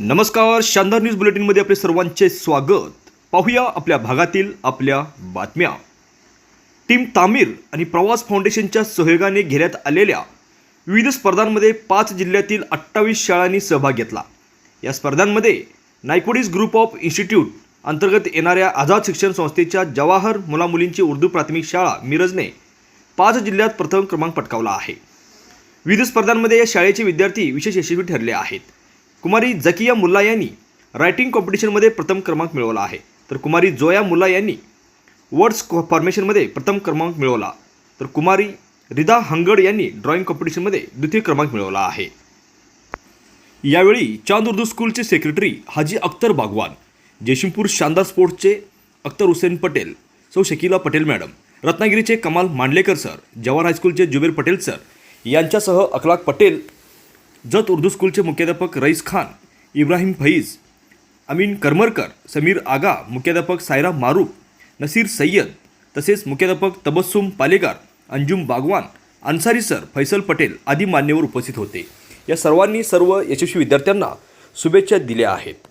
नमस्कार शानदार न्यूज बुलेटिनमध्ये आपले सर्वांचे स्वागत. पाहूया आपल्या भागातील आपल्या बातम्या. टीम तामीर आणि प्रवास फाउंडेशनच्या सहयोगाने घेण्यात आलेल्या विविध स्पर्धांमध्ये पाच जिल्ह्यातील अठ्ठावीस शाळांनी सहभाग घेतला. या स्पर्धांमध्ये नायकोडीज ग्रुप ऑफ इन्स्टिट्यूट अंतर्गत येणाऱ्या आझाद शिक्षण संस्थेच्या जवाहर मुलामुलींची उर्दू प्राथमिक शाळा मिरजने पाच जिल्ह्यात प्रथम क्रमांक पटकावला आहे. विविध स्पर्धांमध्ये या शाळेचे विद्यार्थी विशेष यशस्वी ठरले आहेत. कुमारी जकिया मुल्ला यांनी रायटिंग कॉम्पिटिशनमध्ये प्रथम क्रमांक मिळवला आहे. तर कुमारी जोया मुल्ला यांनी वर्ड्स फॉर्मेशनमध्ये प्रथम क्रमांक मिळवला. तर कुमारी रिदा हंगड यांनी ड्रॉइंग कॉम्पिटिशनमध्ये द्वितीय क्रमांक मिळवला आहे. यावेळी चांद उर्दू स्कूलचे सेक्रेटरी हाजी अख्तर बागवान जयसिंगपूर शानदार स्पोर्ट्सचे अख्तर हुसेन पटेल सौ शकीला पटेल मॅडम रत्नागिरीचे कमाल मांडलेकर सर जवाहर हायस्कूलचे जुबेर पटेल सर यांच्यासह अखलाक पटेल जत उर्दू स्कूलचे मुख्याध्यापक रईस खान इब्राहिम फैज अमीन करमरकर समीर आगा मुख्याध्यापक सायरा मारूफ नसीर सय्यद तसेच मुख्याध्यापक तबस्सुम पालेगार अंजुम बागवान अन्सारी सर फैसल पटेल आदी मान्यवर उपस्थित होते. या सर्वांनी सर्व यशस्वी विद्यार्थ्यांना शुभेच्छा दिल्या आहेत.